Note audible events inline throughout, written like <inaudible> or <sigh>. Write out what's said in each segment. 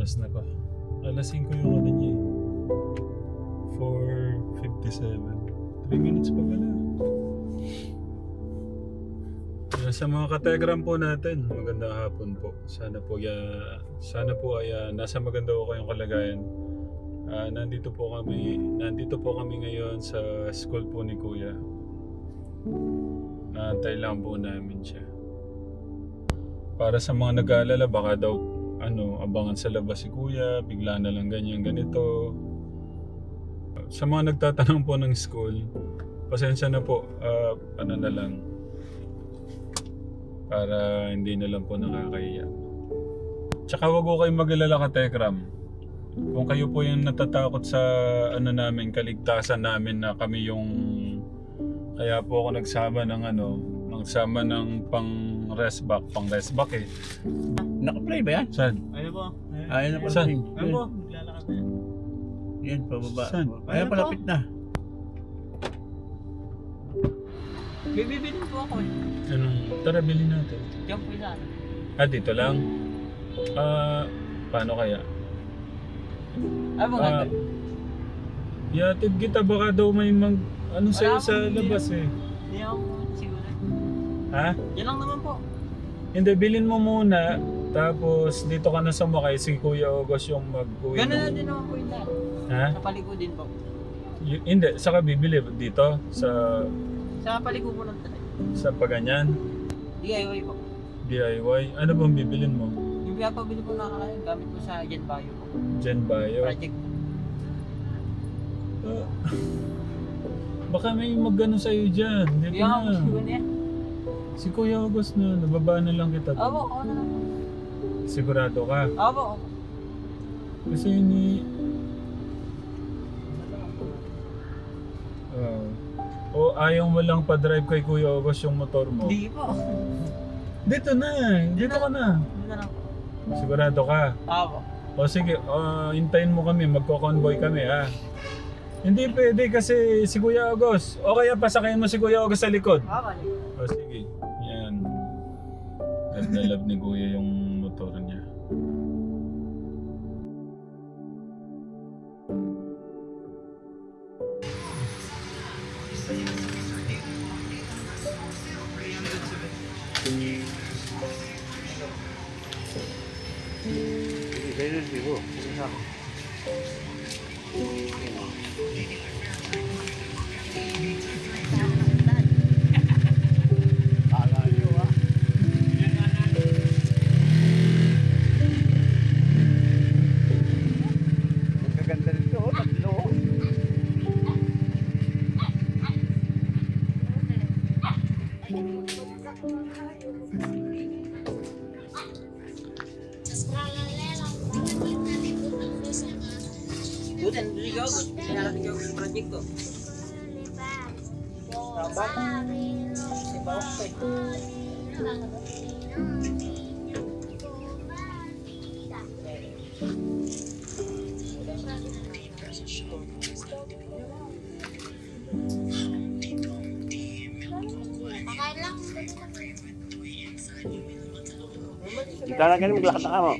oras na pa? Alas 5 yung ano niya eh. 4.57. 3 minutes pa pala. Kaya sa mga kategram po natin, magandang hapon po. Sana po, ya, sana po ay ah, nasa maganda po kayong kalagayan. Ah, nandito po kami, nandito po kami ngayon sa school po ni Kuya. Naantay lang po namin siya. Para sa mga nag-aalala, baka daw ano, abangan sa labas si Kuya, bigla na lang ganyan ganito. Sa mga nagtatanong po ng school, pasensya na po, ah, ano na lang, para hindi na lang po nakakahiya. Tsaka wag ko kayong mag-alala ka, Tekram. Kung kayo po yung natatakot sa ano namin, kaligtasan namin na kami yung kaya po ako nagsama ng ano, nagsama ng pang rest back, pang rest back eh. Naka-play ba yan? Saan? Ano po? Ayun na pala. Saan? Ano po? Maglalakad na yan. yan pababa. Saan? Ayun, Ayun po. palapit na. Bibibili po ako eh. Anong, tara bilhin natin. Diyan po sana. Ah, dito lang? Ah, paano kaya? Ay, mga Ah, yatid kita baka daw may mag, ano sa'yo sa labas eh. Hindi ako. Ha? Yan lang naman po. Hindi, bilhin mo muna. Tapos dito ka na sumakay si Kuya August yung mag-uwi. Ganun na din naman po yun na. Ha? Sa paliko din po. Y- hindi, saka bibili dito sa Sa paliko po lang talaga. sa paganyan, DIY po. DIY. Ano bang bibilin mo? Yung pinapabili po na kakain, gamit po sa Gen Bio po. Gen Bio. Project po. Ah, <laughs> baka may magano sa'yo dyan. Dito Hindi ako na. siguro niya. Si Kuya August na, nababa na lang kita. Opo, ako na lang. Sigurado ka. Opo, opo. Kasi ni... Oh. o ayaw mo lang pa-drive kay Kuya August yung motor mo. Hindi po. Dito na, dito ka na. Hindi na po. Sigurado ka. Opo. O sige, ah, hintayin mo kami, magko-convoy kami ha. Hindi pwede kasi si Kuya August. O kaya pasakayin mo si Kuya August sa likod. Opo. O sige, yan. Ganda love ni Kuya yung motor niya. Sa'yo na siguro. Sinarating ako sa project ko. Sabang. Si Bawang ko eh. Kita na kayo maglakad na ka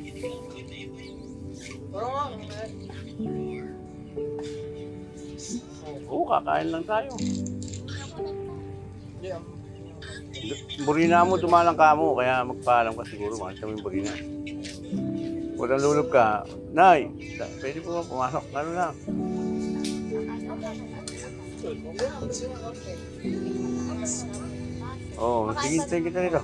kakain lang tayo. Burina mo, tumalang ka mo, kaya magpaalam ka siguro, mga kami burina. Walang lulog ka. Nay, pwede po pumasok, ano lang. Oo, oh, sige, kita nito.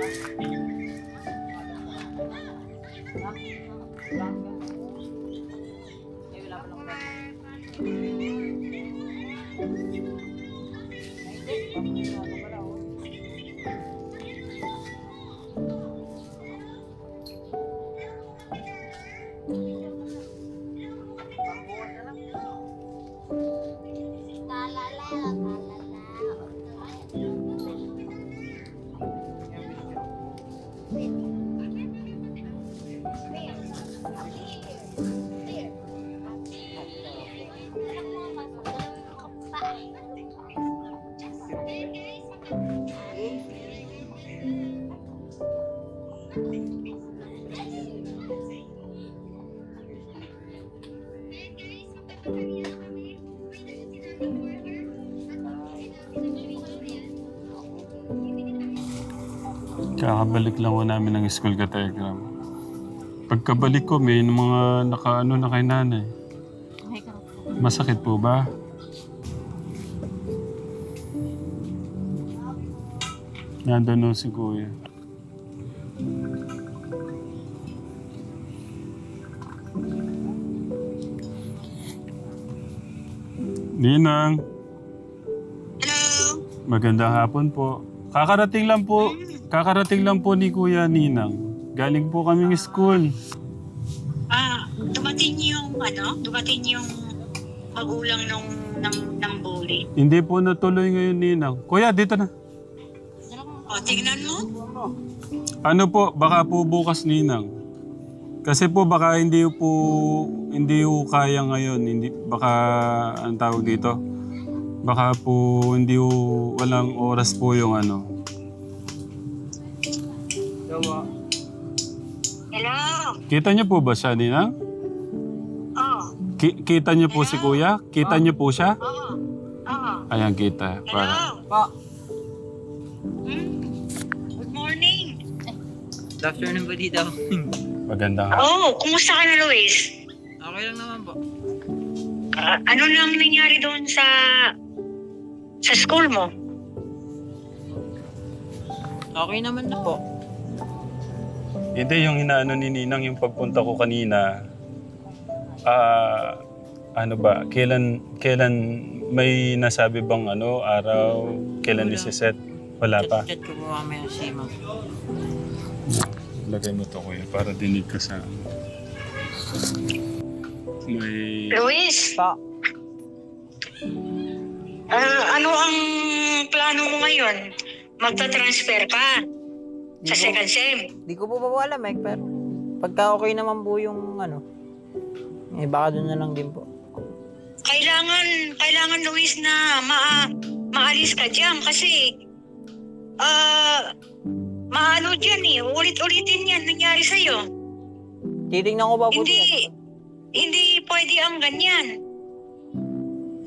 Thank you. Thank you. Kakabalik lang ko namin ng school ka, Telegram. Pagkabalik ko, may mga nakaano na kay nanay. Masakit po ba? Nandun si kuya. Ninang. Hello. Magandang hapon po. Kakarating lang po, kakarating lang po ni Kuya Ninang. Galing po kaming school. Ah, dumating yung ano? Dumating yung magulang nung ng, ng bully. Hindi po natuloy ngayon Ninang. Kuya, dito na. O, tingnan mo. Ano po, baka po bukas Ninang. Kasi po baka hindi po hindi po kaya ngayon, hindi baka ang tawag dito. Baka po hindi po walang oras po yung ano. Kita niyo po ba siya Ninang? Oh. Ki- kita niyo po si Kuya? Kita niyo po siya? Oh. Oh. Ayan kita. Hello. Para. Pa. Hmm. Good morning. Good afternoon po dito. Magandang Oh, kumusta ka na, Luis? Okay lang naman po. Ah, ano nang nangyari doon sa sa school mo? Okay naman na po. Hindi, yung inaano ni Ninang yung pagpunta ko kanina, ah, ano ba, kailan, kailan may nasabi bang ano, araw, kailan Wala. isiset? Wala pa. Chat, chat ko po mamaya si ma'am. Lagay mo to kuya, para dinig ka sa ano. May... Luis, Pa. ah, ano ang plano mo ngayon? Magta-transfer ka sa po, second sem. di ko po pa alam eh, pero pagka okay naman po yung ano, eh baka doon na lang din po. kailangan kailangan Luis na ma maalis ka diyan kasi ah maano diyan eh ulit-ulitin yan nangyari sa iyo Titingnan ko pa po hindi yan. hindi pwede ang ganyan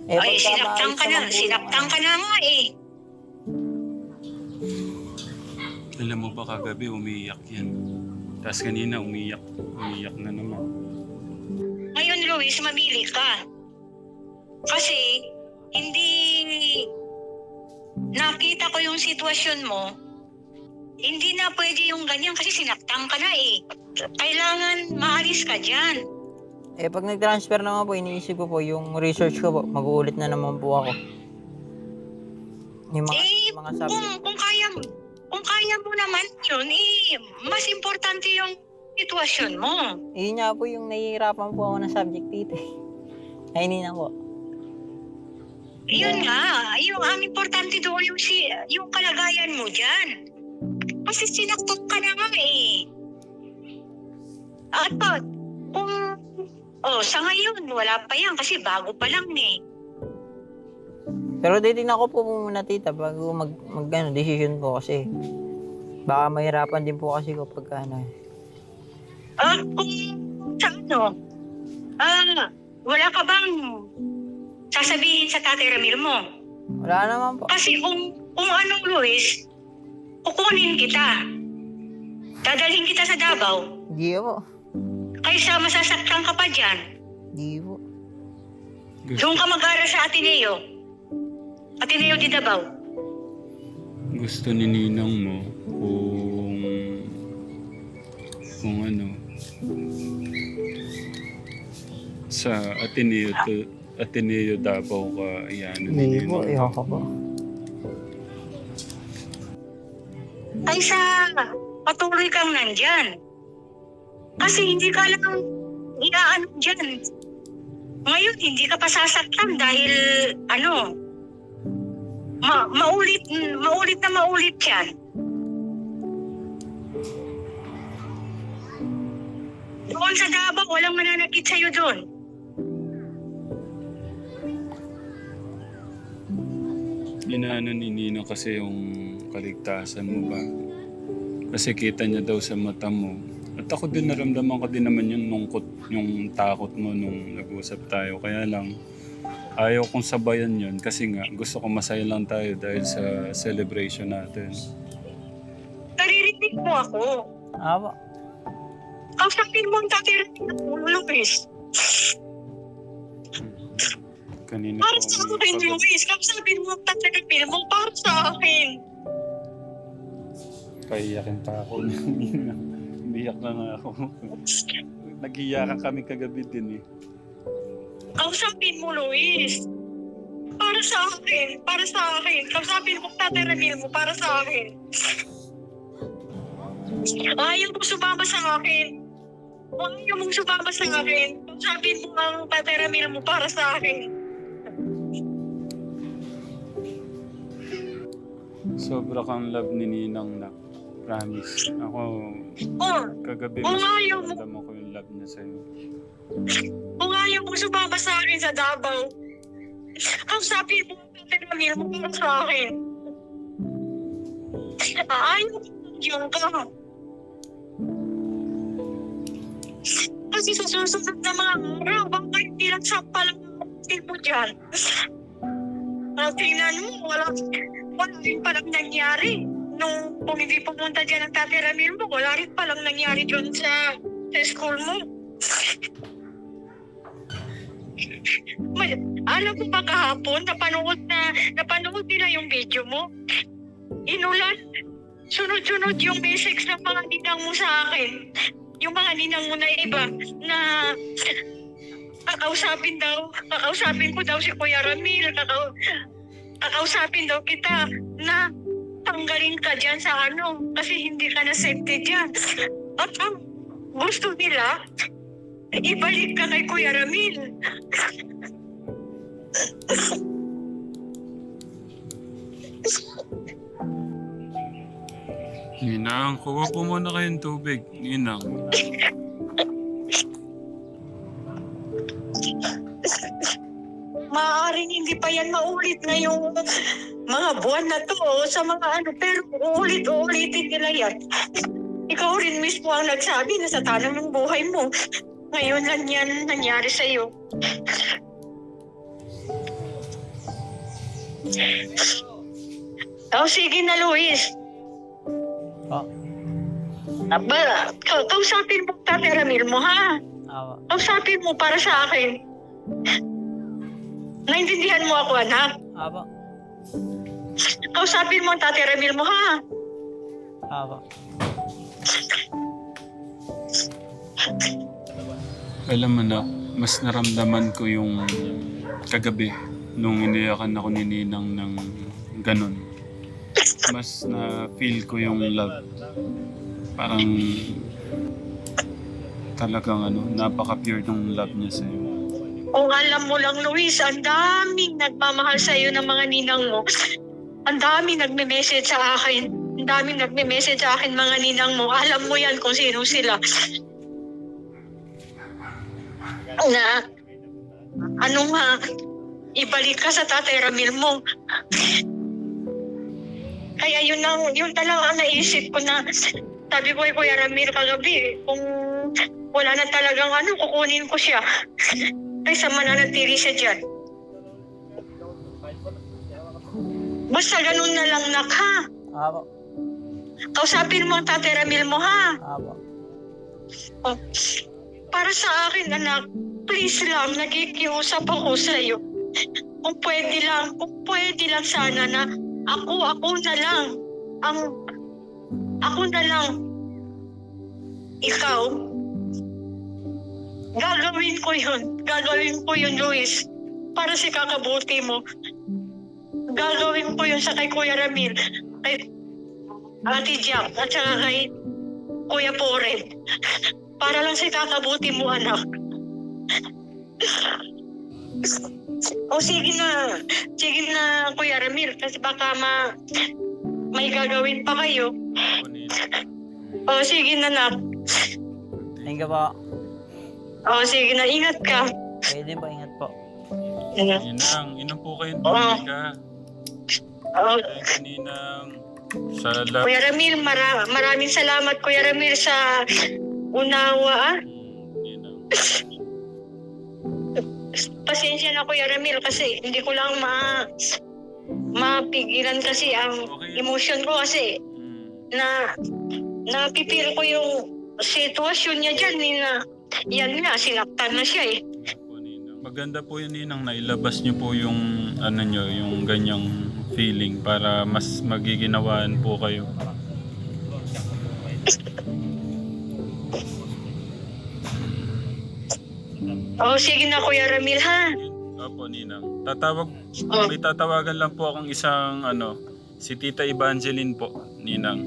Eh, ay sinaktan ka na sinaktan ka na nga eh Alam mo ba kagabi umiiyak yan. Tapos kanina umiiyak, umiiyak na naman. ngayon Luis mamili ka kasi hindi nakita ko yung sitwasyon mo hindi na pwede yung ganyan kasi sinaktan ka na eh kailangan maalis ka diyan Eh, pag nag-transfer naman po, iniisip ko po yung research ko po. Mag-uulit na naman po ako. Yung mga, Eh, mga kung, subject. kung kaya kung kaya mo naman yun, eh, mas importante yung sitwasyon mo. Yun nga po yung nahihirapan po ako ng subject dito eh. Ay, hindi na po. Yun nga, yung ang importante doon yung, si, yung kalagayan mo dyan. Kasi sinaktok ka na nga eh. At pa, kung, oh, sa ngayon, wala pa yan kasi bago pa lang eh. Pero titignan ko po muna tita bago mag, mag ano, decision po kasi baka mahirapan din po kasi ko pag ano. Ah, kung sa ano, ah, wala ka bang sasabihin sa Tatay Ramil mo? Wala naman po. Kasi kung, kung anong Luis, kukunin kita. Dadalhin kita sa Davao. Hindi po. Kaysa masasaktan ka pa dyan. Hindi po. Doon ka mag-aral sa Ateneo. Ateneo di Davao. Gusto ni Ninang mo kung kung ano sa Ateneo to Ateneo Davao ka iyan ni Hindi po. Ninang. Ayoko po. Kaysa patuloy kang nandyan. Kasi hindi ka lang iaano dyan. Ngayon, hindi ka pa sasaktan dahil ano, ma maulit, maulit na maulit yan. Doon sa Davao, walang mananakit sa'yo doon. Inaano ni Ninang kasi yung kaligtasan mo ba? Kasi kita niya daw sa mata mo. At ako din naramdaman ko din naman yung lungkot, yung takot mo nung nag-usap tayo. Kaya lang, ayaw kong sabayan yun kasi nga gusto ko masaya lang tayo dahil sa celebration natin. Naririnig mo ako. Apo. Kausapin mo ang Tatay Ramil mo, Luis. Kanina Para sa akin, pag- Luis. Kausapin mo ang Tatay Ramil mo para sa akin. Paiyakin pa ako. <laughs> Umiyak na nga ako. Nag-iyakan kami kagabi din eh. Kausapin mo, Luis. Para sa akin. Para sa akin. Kausapin mo Tatay Ramil mo para sa akin. Ayaw mo sumama sa akin. Kung ayaw mong sumama sa akin, kausapin mo ang Tatay Ramil mo para sa akin. Sobra kang love ni Ninang na. Promise. Ako, Oh, kagabi mas ayaw mo- ko yung love niya sa'yo. Kung ayaw mong sumama sa akin sa Davao, mo ang Tatay Ramil mo para sa akin. Ayaw mo yun ka. Kasi sa susunod na mga araw, baka hindi lang sa palang mo dyan. Uh, tingnan mo, wala, wala rin palang nangyari. Nung kung hindi pumunta dyan ang Tatay Ramil mo, wala rin palang nangyari dyan sa, sa school mo. Alam mo ba kahapon, napanood na, napanood nila yung video mo? Inulan, sunod-sunod yung message ng mga ninang mo sa akin. Yung mga ninang mo na iba na kakausapin daw, kakausapin ko daw si Kuya Ramil, kakau, kakausapin daw kita na tanggalin ka dyan sa ano, kasi hindi ka na safety dyan. At ang gusto nila, ibalik ka kay Kuya Ramil. Ninang, kuha po muna kayong tubig. Ninang. Maaaring hindi pa yan maulit na yung mga buwan na to o sa mga ano, pero uulit-uulitin nila yan. Ikaw rin mismo ang nagsabi na sa tanong ng buhay mo. Ngayon lang yan nangyari sa'yo. Oh, sige na, Luis. Po. Aba, ka- kausapin mo Tate Ramil mo, ha? Apo. Kausapin mo para sa akin. Naintindihan mo ako, anak? Apo. Kausapin mo ang Tate Ramil mo, ha? Apo. Alam mo na, mas naramdaman ko yung kagabi nung iniyakan ako ni Ninang ng ganun. Mas na-feel ko yung love. Parang talagang ano, napaka-pure ng love niya sa'yo. Kung alam mo lang, Luis, ang daming nagmamahal sa iyo ng mga ninang mo. Ang daming nagme-message sa akin. Ang daming nagme-message sa akin mga ninang mo. Alam mo yan kung sino sila. Na, ano nga, ibalik ka sa tatay Ramil mo. Kaya yun ang, yun talaga ang naisip ko na, sabi ko kay Kuya Ramil kagabi, kung wala na talagang ano, kukunin ko siya. Kaysa mananatili siya dyan. Basta ganun na lang, nak, ha? Apo. Kausapin mo ang Tate Ramil mo, ha? Apo. Oh, para sa akin, anak, please lang, nagikiusap ako sa iyo. Kung pwede lang, kung pwede lang sana na ako, ako na lang, ang, ako na lang, ikaw, gagawin ko yun, gagawin ko yun, Luis, para sa kakabuti mo. Gagawin ko yun sa kay Kuya Ramil, kay Ate Jack, at saka kay Kuya Poren. <laughs> Para lang sa kakabuti mo, anak. o sige na. Sige na, Kuya Ramil. Kasi baka ma... May gagawin pa kayo. O sige na, nak. Thank you po. O sige na, ingat ka. Pwede po, ingat po. Ninang, inom po kayong tubig ha. O, Thank you, Ninang. Sa. Kuya Ramil, mara- maraming salamat, Kuya Ramil, sa unawa. ah. Ninang. Pasensya na, Kuya Ramil, kasi hindi ko lang ma mapigilan kasi ang Okay. emotion ko kasi Mm. na napipil ko yung sitwasyon niya dyan. eh, na, yan nga, sinaktan na siya eh. Maganda po yun, Ninang, na ilabas niyo po yung, ano nyo, yung ganyang feeling para mas magiginawaan po kayo. Oh, sige na Kuya Ramil ha. Opo, Ninang. Tatawag, Oh, may tatawagan lang po akong isang, ano, si Tita Evangeline po, Ninang.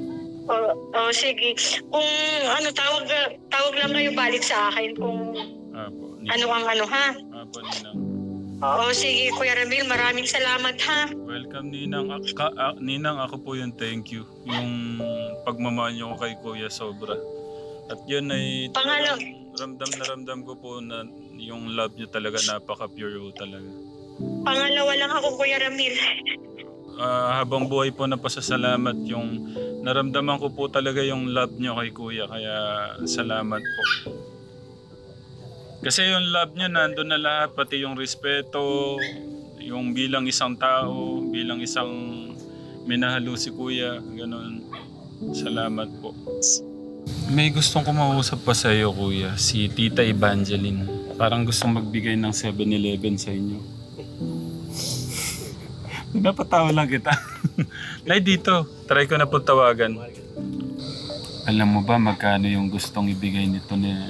oh, oh, sige. Kung ano, tawag, tawag lang kayo balik sa akin kung ano Ninang. ang ano ha. Opo, Ninang. Oo, sige Kuya Ramil, maraming salamat ha. Welcome, Ninang. Ak- ka- ah, Ninang, ako po yung thank you. Yung pagmamahal niyo ko kay Kuya sobra. At yun ay talagang ramdam na ramdam ko po na yung love niyo talaga napaka-pure talaga. Pangalawa lang ako Kuya Ramil. Ah, habang buhay po na pasasalamat yung naramdaman ko po talaga yung love niyo kay Kuya kaya salamat po. Kasi yung love niyo nandun na lahat pati yung respeto, yung bilang isang tao, bilang isang minahalo si Kuya, ganun. Salamat po. May gustong kumausap pa sa iyo, Kuya, si Tita Evangeline. Parang gustong magbigay ng 7-Eleven sa inyo. <laughs> Napatawa lang kita. <laughs> Nay, dito. Try ko na po tawagan. Alam mo ba magkano yung gustong ibigay nito na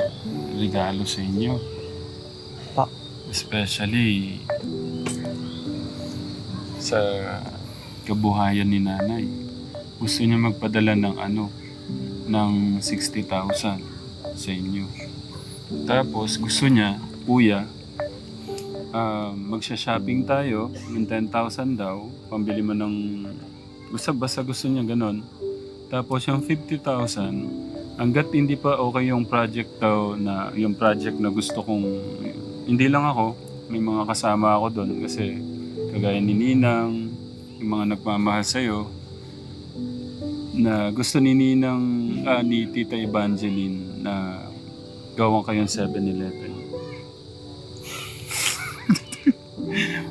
regalo sa inyo? Pa. Especially sa kabuhayan ni nanay. Gusto niya magpadala ng ano, ng 60,000 sa inyo. Tapos gusto niya, kuya, ah, magsha-shopping tayo, ng 10,000 daw, pambili mo ng, basta, basta gusto niya ganun. Tapos yung 50,000, hanggat hindi pa okay yung project daw na, yung project na gusto kong, hindi lang ako, may mga kasama ako doon kasi kagaya ni Ninang, yung mga nagmamahal sa'yo, na gusto ni Ninang, ah, ni Tita Evangeline na gawan kayong 7-Eleven.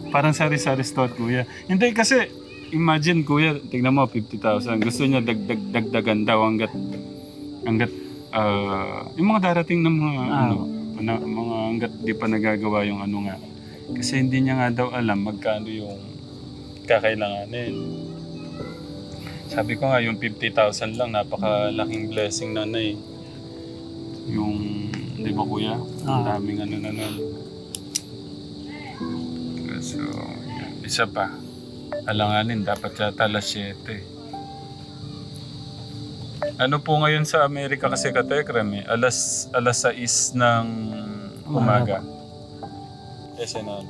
<laughs> Parang sari-sari store, kuya. Hindi kasi, imagine, kuya, tignan mo, 50,000. Gusto niya dagdag, dagdagan daw hanggat, hanggat, ah, yung mga darating ng mga, ano, na, mga hanggat di pa nagagawa yung ano nga. Kasi hindi niya nga daw alam magkano yung kakailanganin. Sabi ko nga, yung 50,000 lang, napakalaking blessing na na eh. Yung, ba kuya? Ang Ah. daming ano na nun. So, yun. isa pa. Alanganin, dapat yata alas 7. Ano po ngayon sa Amerika kasi katekram eh? Alas, alas 6 ng umaga. Yes, ano.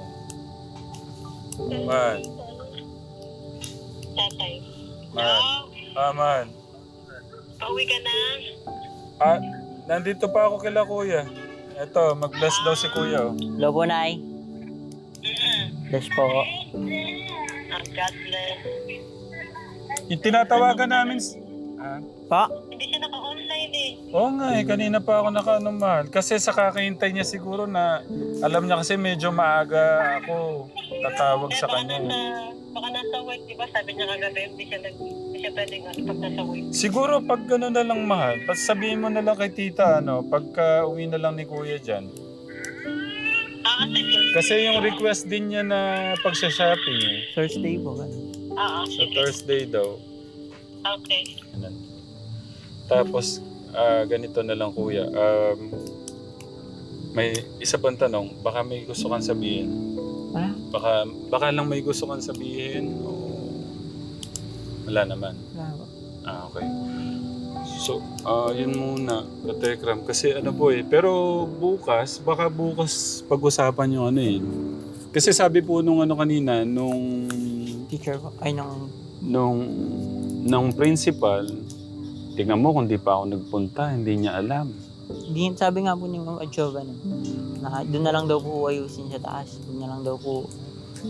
Man, Tatay. man. Ah, man. Pauwi ka na? Ah, nandito pa ako kila kuya. Eto, mag-bless daw si kuya. oh. Hello po, Nay. Bless po. Ah, God bless. Yung tinatawagan namin... s- Ah? Pa? Hindi siya naka-online eh. Oo nga eh, kanina pa ako nakanumal. Kasi sa kakahintay niya siguro na alam niya kasi medyo maaga ako tatawag sa kanya. baka nasa work, di ba? Sabi niya kagabi, hindi siya, nag, pwedeng pag nasa work. Siguro pag gano'n na lang mahal, pas sabihin mo na lang kay tita, ano, pagka uwi na lang ni kuya dyan. Ah, sige. Kasi yung request din niya na pagsha-shopping eh. Thursday po. ba? Ah, Sa Thursday daw. okay. Ganun. Tapos, ah, ganito na lang kuya. Um, may isa pang tanong, baka may gusto kang sabihin. Wala. Baka, baka lang may gusto kang sabihin o wala naman. Wala po. Ah, okay. So, ah yun muna, Katekram. Kasi ano po eh, pero bukas, baka bukas pag-usapan yung ano eh. Kasi sabi po nung ano kanina, nung Teacher po. Ay, nung... nung nung principal, tingnan mo kung di pa ako nagpunta, hindi niya alam. Hindi, sabi nga po ni Ma'am Adjoga na doon na lang daw po ayusin sa taas. Doon na lang daw po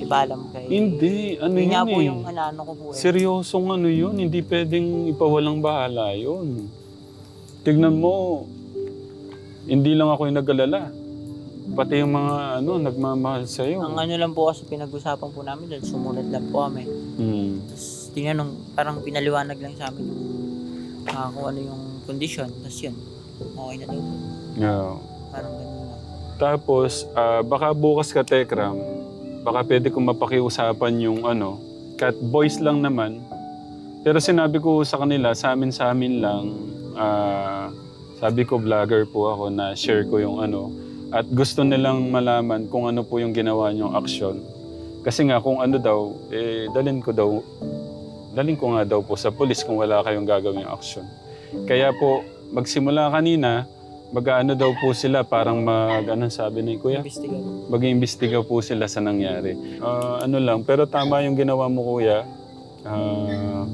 ipaalam kay... Hindi, ano Yun yun nga po eh. yung ano ko po eh. Seryosong ano yun, hindi pwedeng ipawalang bahala yun. Tignan mo, hindi lang ako yung nag-alala. Pati yung mga ano, nagmamahal sa'yo. Ang ano lang po kasi pinag-usapan po namin dahil sumunod lang po kami. Hmm. Tapos tingnan nung parang pinaliwanag lang sa amin yung ah, kung ano yung condition. Tapos yun, okay na daw po. Yeah. Parang ganun lang. Tapos, ah, baka bukas ka, Tekram, baka pwede kong mapakiusapan yung ano, cat boys lang naman. Pero sinabi ko sa kanila, sa amin sa amin lang, ah, sabi ko vlogger po ako na share ko yung ano. At gusto nilang malaman kung ano po yung ginawa niyong aksyon. Kasi nga kung ano daw, eh dalin ko daw, dalin ko nga daw po sa polis kung wala kayong gagawing aksyon. Kaya po, magsimula kanina, mag-ano daw po sila, parang mag, ano sabi ni Kuya? Investiga po. mag-iimbestiga po sila sa nangyari. Ah, ano lang, pero tama yung ginawa mo kuya. Ah,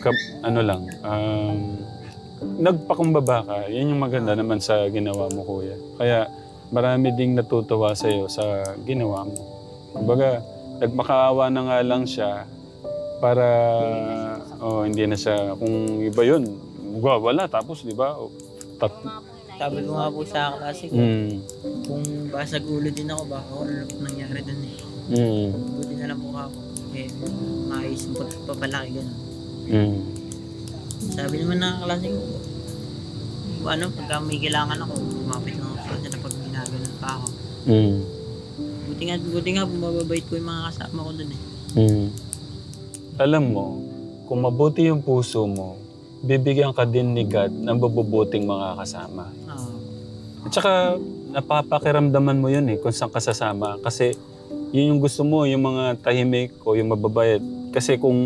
kap- ano lang, um, nagpakumbaba ka. Yan yung maganda naman sa ginawa mo kuya. Kaya marami ding natutuwa sa iyo sa ginawa mo. Kumbaga, nagmakaawa na nga lang siya para oh, hindi na siya, kung iba yun, wala tapos di ba? Oh, tat- Sabi ko nga po sa klase ko, mm, kung basag ulo din ako, baka ano na po nangyari dun eh. mm, Buti na lang po ako. Eh, maayos yung pagpapalaki gano'n. mm. Sabi naman ng klase ko, ano, pagka may kailangan ako, lumapit lang ako sa kanya pag ginaganon pa ako. Mm. Buti nga, buti nga, bumababait ko yung mga kasama ko dun eh. Mm. Alam mo, kung mabuti yung puso mo, bibigyan ka din ni God ng mabubuting mga kasama. Oo. At saka, napapakiramdaman mo yun eh, kung saan ka sasama. Kasi, yun yung gusto mo, yung mga tahimik o yung mababayat. Kasi kung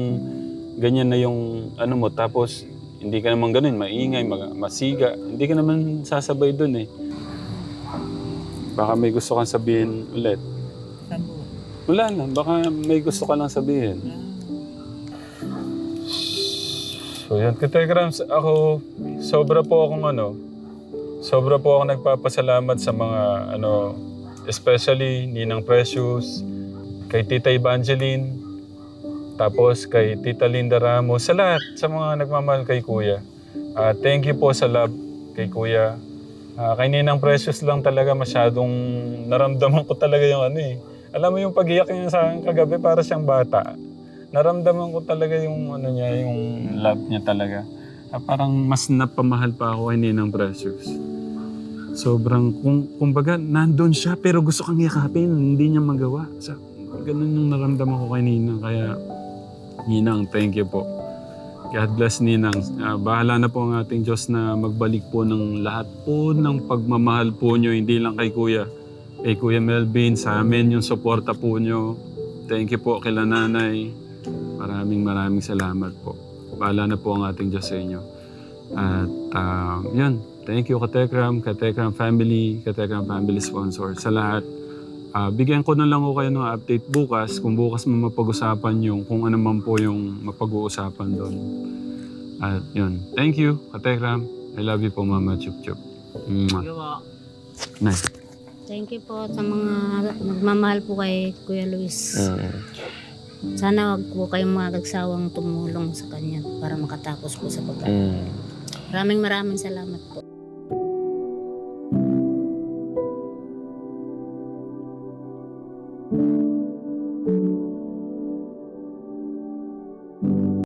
ganyan na yung ano mo, tapos hindi ka naman ganun, maingay, masiga, hindi ka naman sasabay dun eh. Baka may gusto kang sabihin ulit. Wala na, baka may gusto ka lang sabihin. So yan, Kitegrams, ako, sobra po akong ano, sobra po ako nagpapasalamat sa mga ano, especially Ninang Precious, kay Tita Evangeline, tapos kay Tita Linda Ramos, sa lahat, sa mga nagmamahal kay Kuya. Ah, thank you po sa love kay Kuya. Ah, kay Ninang Precious lang talaga masyadong naramdaman ko talaga yung ano eh. Alam mo yung pag-iyak niya sa kagabi para siyang bata. Naramdaman ko talaga yung ano niya, yung love niya talaga. Ah, parang mas napamahal pa ako kay Ninang Precious. Sobrang, kung, kumbaga, nandun siya pero gusto kang yakapin, hindi niya magawa. Sa, ganun yung naramdaman ko kay Ninang. Kaya, Ninang, thank you po. God bless Ninang. Ah, bahala na po ang ating Diyos na magbalik po ng lahat po ng pagmamahal po nyo, hindi lang kay Kuya. Kay Kuya Melvin, sa amin yung suporta po nyo. Thank you po kila nanay. Maraming maraming salamat po. Bahala na po ang ating Diyos sa inyo. At ah, yun, thank you Katekram, Katekram family, Katekram family sponsor. Sa lahat, Ah, bigyan ko na lang ko kayo ng update bukas kung bukas mo mapag-usapan yung kung ano man po yung mapag-uusapan doon. At yun. Thank you, Katekram. I love you po, Mama Chup Chup. Mwah. Nice. Thank you po sa mga nagmamahal po kay Kuya Luis. Sana wag po kayong magagsawang tumulong sa kanya para makatapos po sa pag Mm. Maraming maraming salamat po.